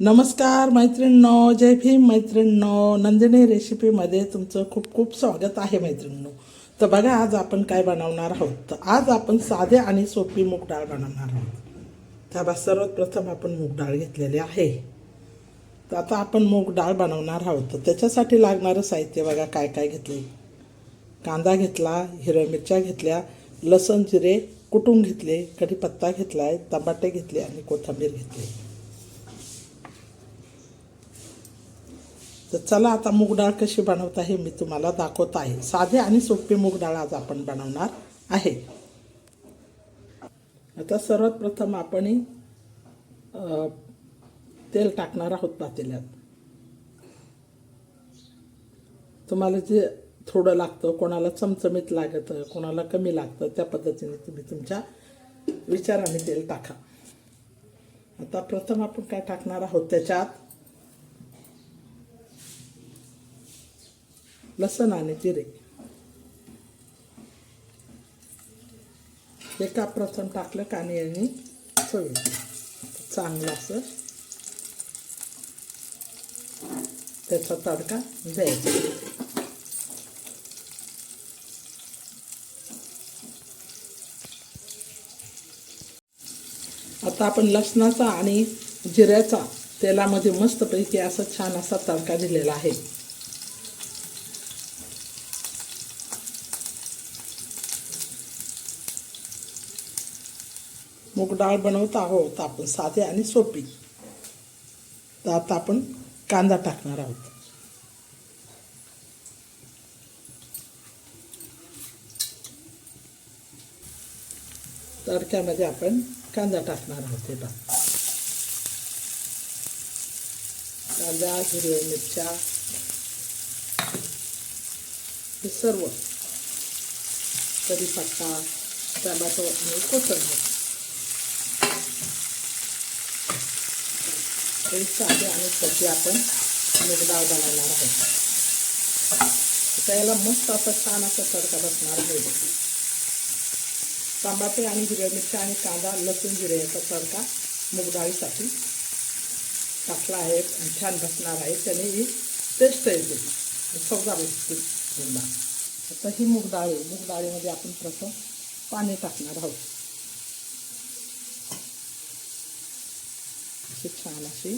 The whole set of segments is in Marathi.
नमस्कार मैत्रिणींनो जय भीम मैत्रिणींनो नंदिनी रेसिपीमध्ये तुमचं खूप खूप स्वागत आहे मैत्रिणींनो. तर बघा आज आपण काय बनवणार आहोत? तर आज आपण साधे आणि सोपी मूग डाळ बनवणार आहोत. तर सर्वात प्रथम आपण मूग डाळ घेतलेली आहे. तर आता आपण मूग डाळ बनवणार आहोत. तर त्याच्यासाठी लागणारं साहित्य बघा काय काय घेतले कांदा घेतला हिरव्या मिरच्या घेतल्या लसण जिरे कुटून घेतले कढीपत्ता घेतला आहे टमाटे घेतले आणि कोथिंबीर घेतली. तर चला आता मूग डाळ कशी बनवता हे मी तुम्हाला दाखवत आहे. साधे आणि सोपी मूग डाळ आज आपण बनवणार आहे. आता सर्वात प्रथम आपण तेल टाकणार आहोत पातेल्यात. तुम्हाला जे थोडं लागतं कोणाला चमचमीत लागतं कोणाला कमी लागतं त्या पद्धतीने तुम्ही तुमच्या विचाराने तेल टाका. आता प्रथम आपण काय टाकणार आहोत त्याच्यात लसण आणि जिरे एका प्रथम टाकलं काने आणि चवी चांगलं असं. त्याचा तडका द्यायचा. आता आपण लसणाचा आणि जिऱ्याचा तेलामध्ये मस्तपैकी असा छान असा तडका दिलेला आहे. मूग डाळ बनवत आहोत आपण साधे आणि सोपी. तर आता आपण कांदा टाकणार आहोत. तडक्यामध्ये आपण कांदा टाकणार आहोत हे पहा. कांदा हिरव्या मिरच्या हे सर्व. कढीपत्ता टमाटो आणि कोथिंबीर. हे साधे आणि सोपी आपण मूग डाळ बनवणार आहोत. आता याला मस्त असा छान असा तडका बसणार आहे. टमाटे आणि हिरव्या मिरच्या आणि कांदा, लसूण जिरे याचा तडका मूग डाळीसाठी टाकला आहे छान बसणार आहे. त्याने ही टेस्ट येते चवदार येते डाळ आता ही मूग डाळ आहे आपण प्रथम पाणी टाकणार आहोत. असे छान असे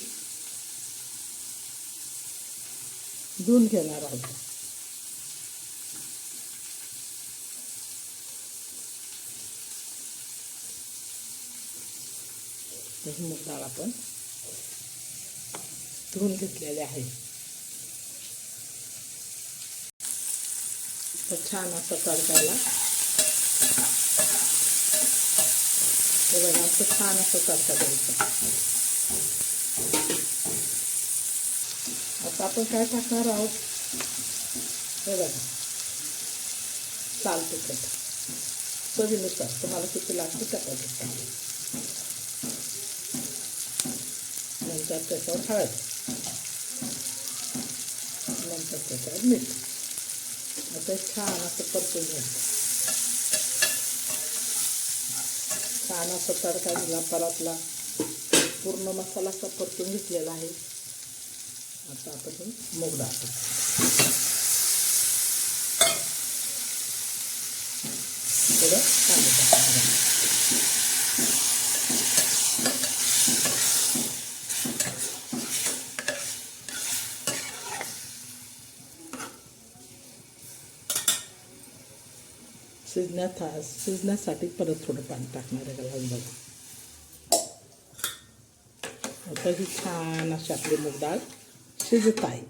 धुवून घेणार आहोत. ही मूग डाळ आपण धुवून घेतलेले आहे. तर छान असं तडकायला. बघा असं छान असं तडका द्यायचं. आता आपण काय टाकणार आहोत? हे बघा. लाल तिखट. चवीनुसार. तुम्हाला किती लागते त्या नंतर त्याच्यावर हळद. नंतर त्याच्यावर मीठ. आता छान असं परतून घ्यायचं छान असं तडका दिला परतला. पूर्ण मसाला असा परतून घेतलेला आहे. आता आपण हे मूग डाळ थोडं पाणी शिजण्यात शिजण्यासाठी परत थोडं पाणी टाकणार आहे घालून बघा. आता ही छान अशी आपली मूग डाळ शिजत आहे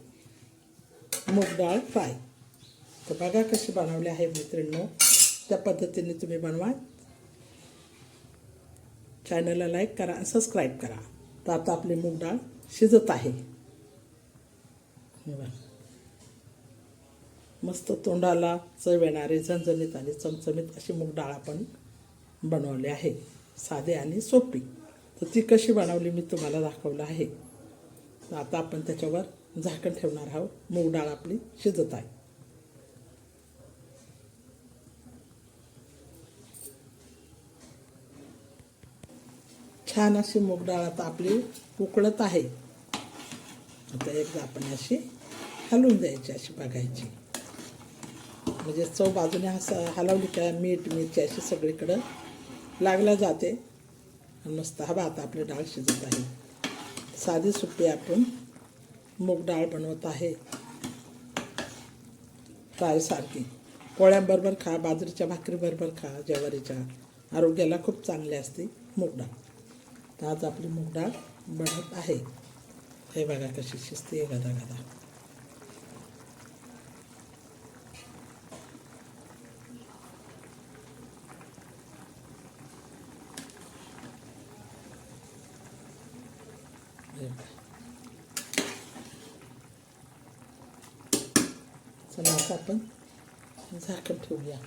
मूग डाळ फ्राय तर बघा कशी बनवली आहे मैत्रिणींनो. त्या पद्धतीने तुम्ही बनवा. चॅनलला लाईक करा आणि सबस्क्राईब करा. तर आता आपली मूग डाळ शिजत आहे. मस्त तोंडाला चव येणारे झणझणीत आणि चमचमीत अशी मूग डाळ आपण बनवली आहे. साधे आणि सोपी. तर ती कशी बनवली मी तुम्हाला दाखवलं आहे. आता आपण त्याच्यावर झाकण ठेवणार आहोत. मूग डाळ आपली शिजत आहे. छान अशी मूग डाळ आता आपली उकळत आहे. आता एकदा आपण अशी हलवून द्यायची अशी बघायची. म्हणजे चव बाजूने हस हलवली का मीठ मिरची अशी सगळीकडं लागल्या जाते. मस्त. हा आता आपली डाळ शिजत आहे. साधी सुपी आपण मूग डाळ बनवत आहे. फ्रायसारखी पोळ्यांबरोबर खा बाजरीच्या भाकरीबरोबर खा ज्वारीच्या. आरोग्याला खूप चांगली असते मूग डाळ. तर आज आपली मूग डाळ बनत आहे. हे बघा कशी शिजते गदा गदा चला आता आपण झाकण ठेवूया.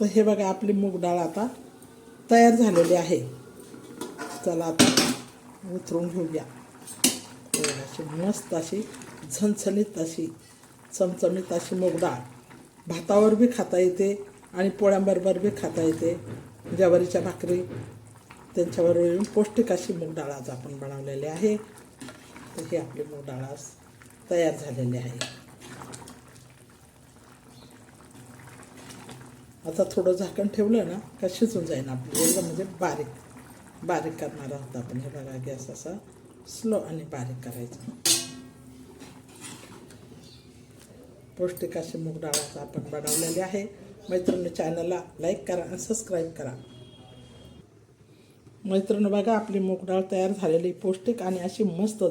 तर हे बघा आपली मूग डाळ आता तयार झालेली आहे. चला आता उतरून घेऊया. अशी मस्त अशी झणझणीत अशी चमचमीत अशी मूग डाळ. भातावर बी खाता येते आणि पोळ्यांबरोबर बी खाता येते. ज्वारीच्या भाकरी त्यांच्यावर येऊन पौष्टिक अशी मूग डाळ आज आपण बनवलेली आहे. तर ही आपली मूग डाळ आज तयार झालेली आहे. आता थोडं झाकण ठेवलं ना का शिजून जाईल आपली. एकदम म्हणजे बारीक बारीक करणार आहोत आपण. हे बघा गॅस असा स्लो आणि बारीक करायचा. पौष्टिक अशी मूग डाळाचा आपण बनवलेली आहे. मैत्रिणी चॅनलला लाईक करा आणि सबस्क्राईब करा. मैत्रिणी बघा आपली मूग डाळ तयार झालेली पौष्टिक आणि अशी मस्त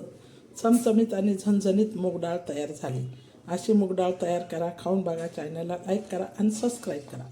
चमचमीत आणि झणझणीत मूग डाळ तयार झाली. अशी मूग डाळ तयार करा खाऊन बघा चॅनलला लाईक करा आणि सबस्क्राईब करा.